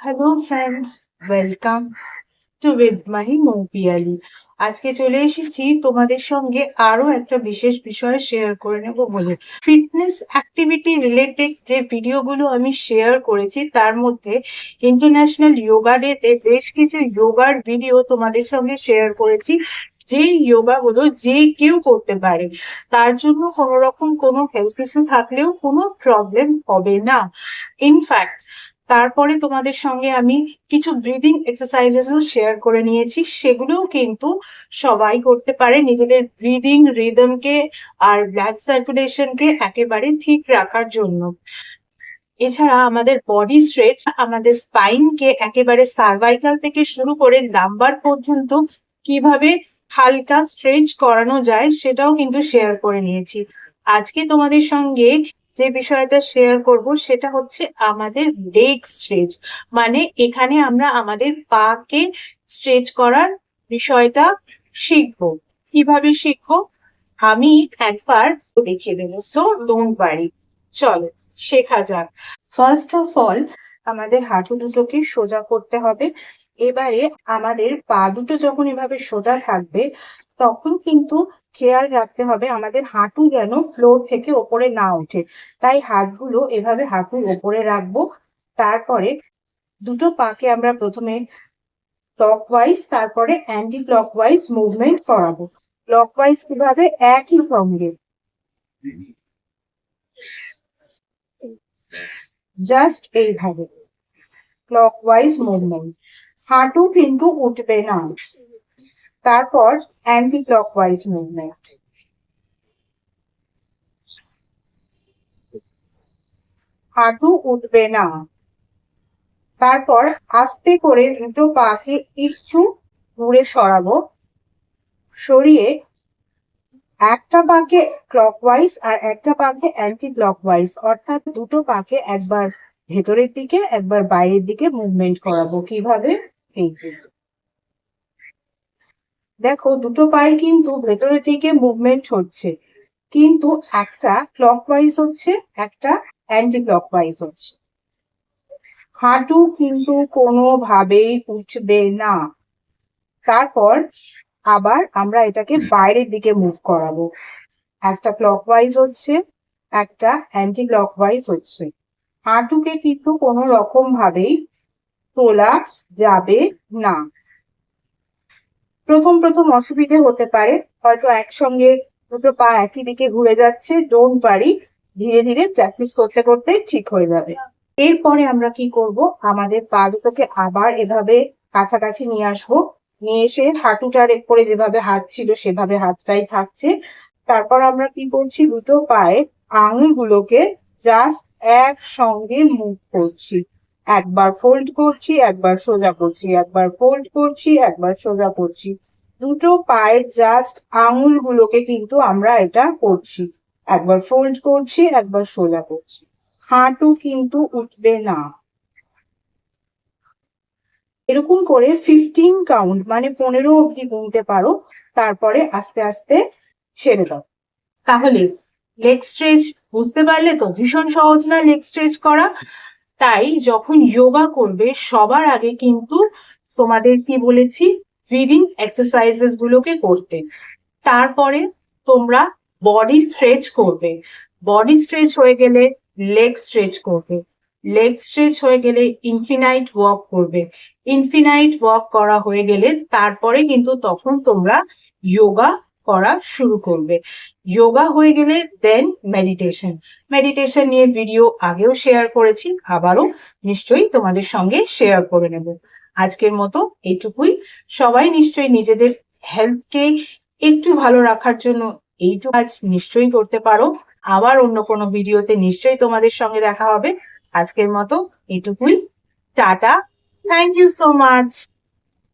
Hello friends welcome to Mahi Moupiyali আজকে চলে এসেছি তোমাদের সঙ্গে আরও একটা বিশেষ বিষয় শেয়ার করে নেব বলে। ফিটনেস অ্যাক্টিভিটি রিলেটেড যে ভিডিওগুলো আমি শেয়ার করেছি, তার মধ্যে ইন্টারন্যাশনাল যোগা ডেতে বেশ কিছু যোগার ভিডিও তোমাদের সঙ্গে শেয়ার করেছি। যে যোগাগুলো যে কেউ করতে পারে। তার জন্য কোনো রকম কোনো হেলথ ইস্যু থাকলেও কোনো প্রবলেম হবে না। ইনফ্যাক্ট তারপরে তোমাদের সঙ্গে আমি কিছু ব্রিদিং এক্সারসাইজেসও শেয়ার করে নিয়েছি। সেগুলোও কিন্তু সবাই করতে পারে। নিজেদের ব্রিদিং রিদমকে আর ব্লাড সার্কুলেশনকে একেবারে ঠিক রাখার জন্য। এছাড়া আমাদের বডি স্ট্রেচ আমাদের স্পাইনকে একেবারে সার্ভাইকাল থেকে শুরু করে লাম্বার পর্যন্ত কীভাবে হালকা স্ট্রেচ করানো যায়, সেটাও কিন্তু শেয়ার করে নিয়েছি। আজকে তোমাদের সঙ্গে যে বিষয়টা শেয়ার করব সেটা হচ্ছে আমাদের লেগ স্ট্রেচ মানে এখানে আমরা আমাদের পাকে স্ট্রেচ করার বিষয়টা শিখব। কীভাবে শিখব? আমি একবার দেখিয়ে দেবো। সো ডোন্ট ওয়ারি চলো, শেখা যাক। ফার্স্ট অফ অল আমাদের হাঁটু দুটোকে সোজা করতে হবে। এবারে আমাদের পা দুটো যখন এভাবে সোজা থাকবে তখন কিন্তু খেয়াল রাখতে হবে আমাদের হাঁটু যেন ফ্লোর থেকে ওপরে না ওঠে। তাই হাতগুলো এভাবে হাঁটুর ওপরে রাখব। তারপরে দুটো পাকে আমরা প্রথমে ক্লকওয়াইজ তারপরে অ্যান্টি ক্লকওয়াইজ মুভমেন্ট করাবো। ক্লকওয়াইজ কীভাবে? একই সঙ্গে। জাস্ট এইভাবে। ক্লকওয়াইজ মুভমেন্ট হাঁটু কিন্তু উঠবে না। তারপর অ্যান্টি ক্লকওয়াইজ মুভমেন্ট হাঁটু উঠবে না। তারপর আস্তে করে দুটো পাকে একটু দূরে সরাবো। সরিয়ে একটা পাকে ক্লকওয়াইজ আর একটা পাকে অ্যান্টি ক্লকওয়াইজ অর্থাৎ দুটো পাকে একবার ভেতরের দিকে, একবার বাইরের দিকে মুভমেন্ট করাবো। কীভাবে? এই যে। দেখো, দুটো পায়ে কিন্তু ভেতরের দিকে মুভমেন্ট হচ্ছে। কিন্তু একটা ক্লকওয়াইজ হচ্ছে, একটা অ্যান্টি ক্লকওয়াইজ হচ্ছে। হাঁটু কিন্তু কোনোভাবেই উঠবে না। তারপর আবার আমরা এটাকে বাইরের দিকে মুভ করাবো। একটা ক্লকওয়াইজ হচ্ছে, একটা অ্যান্টি ক্লকওয়াইজ হচ্ছে। হাঁটুকে কিন্তু কোনো রকম ভাবেই তোলা যাবে না। প্রথম প্রথম অসুবিধে হতে পারে। হয়তো একসঙ্গে দুটো পা একই দিকে ঘুরে যাচ্ছে। ডোন্ট পারি ধীরে ধীরে প্র্যাকটিস করতে করতে ঠিক হয়ে যাবে। এরপরে আমরা কি করব? আমাদের পা দুটোকে আবার এভাবে কাছাকাছি নিয়ে আসব। নিয়ে এসে হাঁটুটার করে যেভাবে হাত ছিল সেভাবে হাতটাই থাকছে। তারপর আমরা কি করছি? দুটো পায়ে আঙুলগুলোকে জাস্ট একসঙ্গে মুভ করছি। একবার ফোল্ড করছি, একবার সোজা করছি, একবার ফোল্ড করছি, একবার সোজা করছি। দুটো পায়ের জাস্ট আঙুলগুলোকে কিন্তু আমরা এটা করছি। একবার ফোল্ড করছি, একবার সোজা করছি। হাঁটু কিন্তু উঠবে না। এরকম করে ফিফটিন কাউন্ট মানে পনেরো অব্দি গুনতে পারো, তারপরে আস্তে আস্তে ছেড়ে দাও। তাহলে লেগ স্ট্রেচ বুঝতে পারলে তো ভীষণ সহজ না লেগ স্ট্রেচ করা। তাই যখন যোগা করবে, সবার আগে কিন্তু তোমাদের কি বলেছি? ব্রিদিং এক্সারসাইজেস গুলোকে করতে। তারপরে তোমরা বডি স্ট্রেচ করবে। বডি স্ট্রেচ হয়ে গেলে লেগ স্ট্রেচ করবে। লেগ স্ট্রেচ হয়ে গেলে ইনফিনাইট ওয়াক করবে। ইনফিনাইট ওয়াক করা হয়ে গেলে তারপরে কিন্তু তখন তোমরা যোগা করা শুরু করবে। যোগা হয়ে গেলে দেন মেডিটেশন মেডিটেশন নিয়ে ভিডিও আগেও শেয়ার করেছি, আবারও নিশ্চয়ই তোমাদের সঙ্গে শেয়ার করে নেব। আজকের মতো এইটুকুই। সবাই নিশ্চয়ই নিজেদের হেলথকে একটু ভালো রাখার জন্য এইটুকু আজ নিশ্চয়ই করতে পারো। আবার অন্য কোনো ভিডিওতে নিশ্চয়ই তোমাদের সঙ্গে দেখা হবে। আজকের মতো এটুকুই tata. Thank you so much